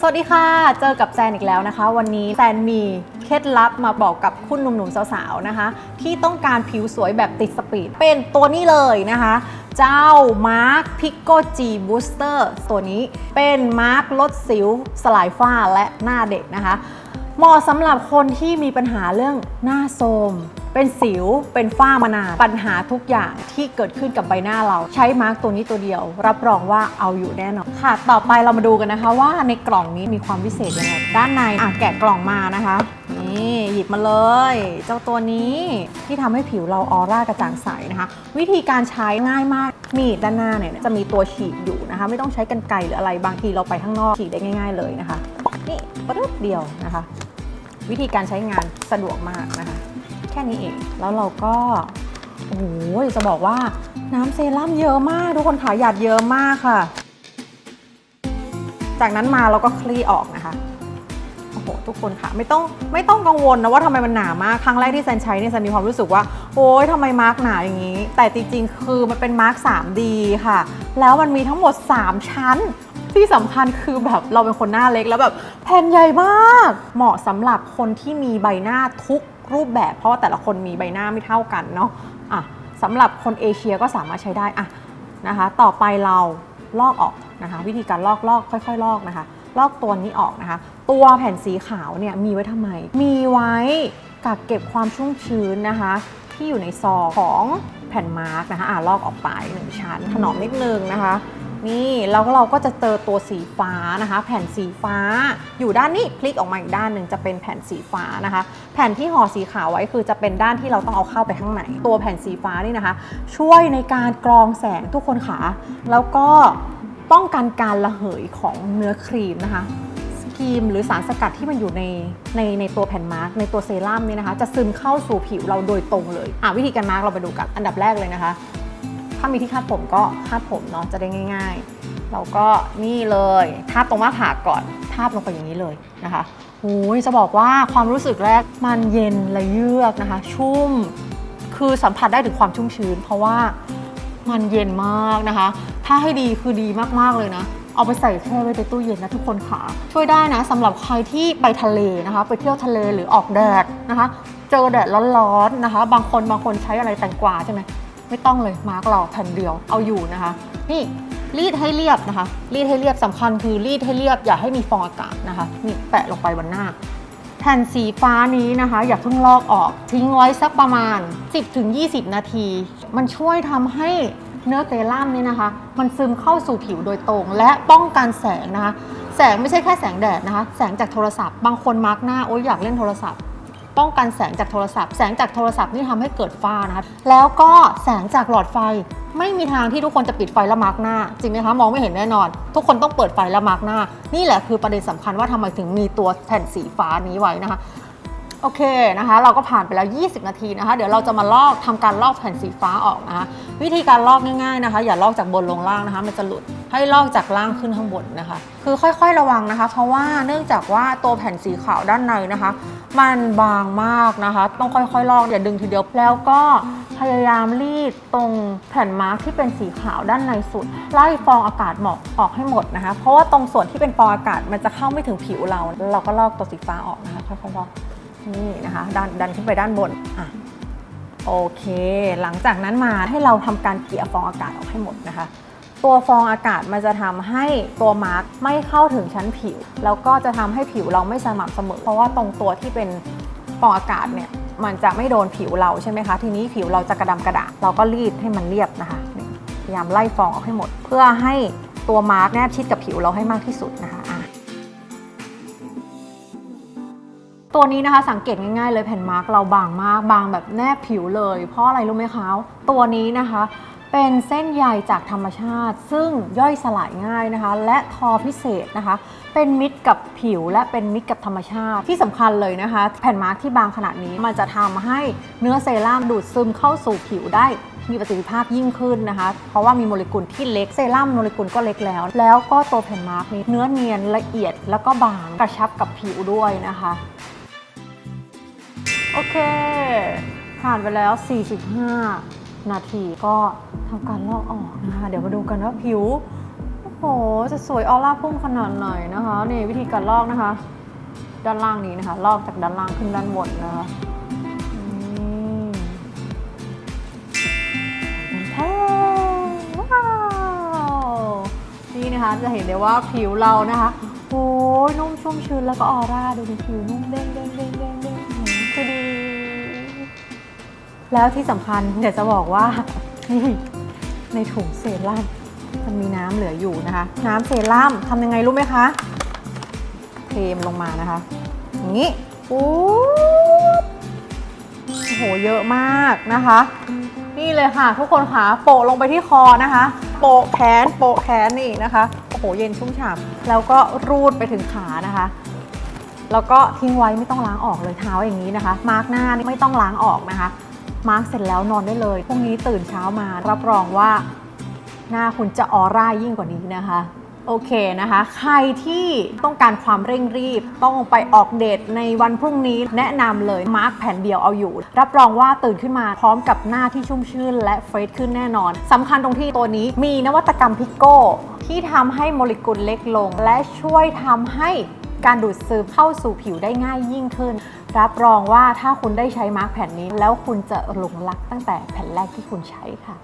สวัสดีค่ะ เจอกับแซนอีกแล้วนะคะ วันนี้แซนมีเคล็ดลับมาบอกกับคุณหนุ่มๆสาวๆนะคะ ที่ต้องการผิวสวยแบบติดสปีด เป็นตัวนี้เลยนะคะ เจ้ามาร์คพิกโกจีบูสเตอร์ตัวนี้เป็นมาร์คลดสิวสลายฝ้าและหน้าเด็กนะคะ เหมาะสำหรับคนที่มีปัญหาเรื่องหน้าโทรม เป็นสิว เป็นฝ้ามานาน ปัญหาทุกอย่างที่เกิดขึ้นกับใบหน้าเรา ใช้มาร์กตัวนี้ตัวเดียว รับรองว่าเอาอยู่แน่นอนค่ะ ต่อไปเรามาดูกันนะคะ ว่าในกล่องนี้มีความพิเศษยังไง ด้านในอะแกะกล่องมานะคะ นี่หยิบมาเลย เจ้าตัวนี้ที่ทำให้ผิวเราออร่ากระจ่างใสนะคะ วิธีการใช้ง่ายมาก มีดด้านหน้าเนี่ยจะมีตัวฉีกอยู่นะคะ ไม่ต้องใช้กันไกหรืออะไร บางทีเราไปข้างนอกฉีกได้ง่าย ๆ เลยนะคะ นี่ปึ๊บเดียวนะคะ วิธีการใช้งานสะดวกมากนะคะ ค่นี้เอง แล้วเราก็ โอ้โหจะบอกว่าน้ำเซรั่มเยอะมาก ทุกคนขาหยาดเยอะมากค่ะ จากนั้นมาเราก็คลี่ออกนะคะโอ้โหทุกคนค่ะไม่ต้องไม่ต้องกังวลนะว่าทำไมมันหนามาก ครั้งแรกที่แซนใช้เนี่ยแซนมีความรู้สึกว่า โอ๊ยทำไมมาร์กหนาอย่างนี้ แต่จริงๆ คือมันเป็นมาร์ก 3D ค่ะ แล้วมันมีทั้งหมด 3 ชั้นที่สำคัญคือแบบเราเป็นคนหน้าเล็กแล้วแบบแผ่นใหญ่มาก เหมาะสำหรับคนที่มีใบหน้าทุก รูปแบบ เพราะว่าแต่ละคนมีใบหน้าไม่เท่ากันเนาะอะสำหรับคนเอเชียก็สามารถใช้ได้อะนะคะ ต่อไปเราลอกออกนะคะ วิธีการลอกลอกค่อย ๆ ลอกนะคะ ลอกตัวนี้ออกนะคะ ตัวแผ่นสีขาวเนี่ยมีไว้ทำไม มีไว้กักเก็บความชุ่มชื้นนะคะ ที่อยู่ในซองของแผ่นมาร์กนะคะอ่าลอกออกไปหนึ่งชั้นถนอมนิดนึงนะคะ นี่แล้วเราก็จะเจอตัวสีฟ้านะคะ แผ่นสีฟ้า อยู่ด้านนี้พลิกออกมาอีกด้านหนึ่งจะเป็นแผ่นสีฟ้านะคะ แผ่นที่ห่อสีขาวไว้คือจะเป็นด้านที่เราต้องเอาเข้าไปข้างในตัวแผ่นสีฟ้านี่นะคะ ช่วยในการกรองแสงทุกคนค่ะแล้วก็ป้องกันการระเหยของเนื้อครีมนะคะสกรีมหรือสารสกัดที่มันอยู่ในในในตัวแผ่นมาร์กในตัวเซรั่มนี่นะคะ จะซึมเข้าสู่ผิวเราโดยตรงเลย อะวิธีการมาร์กเราไปดูกันอันดับแรกเลยนะคะ ถ้ามีที่คาดผมก็คาดผมเนาะจะได้ง่ายๆเราก็นี่เลยทาบตรงหน้าผากก่อนทาบลงไปอย่างนี้เลยนะคะโอ้ยจะบอกว่าความรู้สึกแรกมันเย็นและเยือกนะคะ ชุ่มคือสัมผัสได้ถึงความชุ่มชื้น เพราะว่ามันเย็นมากนะคะ ถ้าให้ดีคือดีมากๆเลยนะ เอาไปใส่แช่ไว้ในตู้เย็นนะทุกคนค่ะ ช่วยได้นะสำหรับใครที่ไปทะเลนะคะ ไปเที่ยวทะเลหรือออกแดดนะคะ เจอแดดร้อนๆนะคะ บางคนบางคนใช้อะไรแตงกวาใช่ไหม ไม่ต้องเลยมาร์กเราแผ่นเดียวเอาอยู่นะคะ นี่รีดให้เรียบนะคะ รีดให้เรียบสำคัญคือรีดให้เรียบอย่าให้มีฟองอากาศนะคะนี่แปะลงไปบนหน้า แผ่นสีฟ้านี้นะคะ อย่าเพิ่งลอกออกทิ้งไว้สักประมาณ 10-20 นาที มันช่วยทำให้เนื้อเซรั่มนี่นะคะ มันซึมเข้าสู่ผิวโดยตรง และป้องกันแสงนะคะ แสงไม่ใช่แค่แสงแดดนะคะ แสงจากโทรศัพท์ บางคนมาร์กหน้าโอ๊ยอยากเล่นโทรศัพท์ ป้องกันแสงจากโทรศัพท์ แสงจากโทรศัพท์นี่ทำให้เกิดฝ้านะคะแล้วก็แสงจากหลอดไฟไม่มีทางที่ทุกคนจะปิดไฟและมาร์กหน้า จริงไหมคะมองไม่เห็นแน่นอน ทุกคนต้องเปิดไฟและมาร์กหน้า นี่แหละคือประเด็นสำคัญว่าทำไมถึงมีตัวแผ่นสีฟ้านี้ไว้นะคะ โอเคนะคะ เราก็ผ่านไปแล้ว 20 นาทีนะคะ เดี๋ยวเราจะมาลอกทำการลอกแผ่นสีฟ้าออกนะคะ วิธีการลอกง่ายๆนะคะ อย่าลอกจากบนลงล่างนะคะ มันจะหลุดให้ลอกจากล่างขึ้นข้างบนนะคะ คือค่อยๆระวังนะคะ เพราะว่าเนื่องจากว่าตัวแผ่นสีขาวด้านในนะคะ มันบางมากนะคะ ต้องค่อยๆลอกอย่าดึงทีเดียวแล้วก็พยายามรีดตรงแผ่นมาร์กที่เป็นสีขาวด้านในสุด ไล่ฟองอากาศหมอกออกให้หมดนะคะ เพราะว่าตรงส่วนที่เป็นฟองอากาศมันจะเข้าไม่ถึงผิวเรา เราก็ลอกตัวสีฟ้าออกนะคะค่อยๆลอก นี่นะคะดันดันขึ้นไปด้านบนอะโอเค หลังจากนั้นมาให้เราทำการเกี่ยฟองอากาศออกให้หมดนะคะ ตัวฟองอากาศมันจะทำให้ตัวมาร์กไม่เข้าถึงชั้นผิว แล้วก็จะทำให้ผิวเราไม่สม่ำเสมอ เพราะว่าตรงตัวที่เป็นฟองอากาศเนี่ยมันจะไม่โดนผิวเราใช่ไหมคะ ทีนี้ผิวเราจะกระดำกระดาเราก็รีดให้มันเรียบนะคะพยายามไล่ฟองออกให้หมด เพื่อให้ตัวมาร์กแนบชิดกับผิวเราให้มากที่สุดนะคะ ตัวนี้นะคะสังเกตง่ายๆเลยแผ่นมาร์กเราบางมากบางแบบแนบผิวเลย เพราะอะไรรู้ไหมคะ ตัวนี้นะคะเป็นเส้นใยจากธรรมชาติ ซึ่งย่อยสลายง่ายนะคะ และทอพิเศษนะคะ เป็นมิตรกับผิวและเป็นมิตรกับธรรมชาติที่สำคัญเลยนะคะ แผ่นมาร์กที่บางขนาดนี้มันจะทำให้เนื้อเซรั่มดูดซึมเข้าสู่ผิวได้มีประสิทธิภาพยิ่งขึ้นนะคะ เพราะว่ามีโมเลกุลที่เล็กเซรั่มโมเลกุลก็เล็กแล้ว แล้วก็ตัวแผ่นมาร์กนี้เนื้อเนียนละเอียดแล้วก็บางกระชับกับผิวด้วยนะคะ โอเค ผ่านไปแล้ว 45 นาทีก็ทำการลอกออกนะคะ เดี๋ยวมาดูกันว่าผิว โอ้โห จะสวยออร่าพุ่งขนาดไหนนะคะ นี่วิธีการลอกนะคะ ด้านล่างนี้นะคะ ลอกจากด้านล่างขึ้นด้านบนนะคะนี่แท้ว้าวนี่นะคะจะเห็นได้ว่าผิวเรานะคะโอ้ยนุ่มชุ่มชื้นแล้วก็ออร่าดูดิผิวนุ่มเด้งเด้งเด้งเด้งเด้ง คือดี แล้วที่สำคัญเดี๋ยวจะบอกว่า นี่ในถุงเซรั่มมันมีน้ำเหลืออยู่นะคะ น้ำเซรั่มทำยังไงรู้ไหมคะ เทมลงมานะคะ อย่างนี้ปุ๊บโอ้โหเยอะมากนะคะ นี่เลยค่ะ ทุกคนค่ะโปะลงไปที่คอนะคะ โปะแขนโปะแขนนี่นะคะโอ้โหเย็นชุ่มฉ่ำแล้วก็รูดไปถึงขานะคะ แล้วก็ทิ้งไว้ไม่ต้องล้างออกเลยเท้าอย่างนี้นะคะ มาร์กหน้านี่ไม่ต้องล้างออกนะคะ มาร์กเสร็จแล้วนอนได้เลยพรุ่งนี้ตื่นเช้ามารับรองว่าหน้าคุณจะออร่ายิ่งกว่านี้นะคะโอเคนะคะ ใครที่ต้องการความเร่งรีบ ต้องไปออกเดทในวันพรุ่งนี้แนะนำเลยมาร์กแผ่นเดียวเอาอยู่ รับรองว่าตื่นขึ้นมาพร้อมกับหน้าที่ชุ่มชื่น และเฟรชขึ้นแน่นอนสำคัญตรงที่ตัวนี้มีนวัตกรรมพิกโก้ที่ทำให้โมเลกุลเล็กลง และช่วยทำให้ การดูดซึมเข้าสู่ผิวได้ง่ายยิ่งขึ้น รับรองว่าถ้าคุณได้ใช้มาร์กแผ่นนี้ แล้วคุณจะหลงรักตั้งแต่แผ่นแรกที่คุณใช้ค่ะ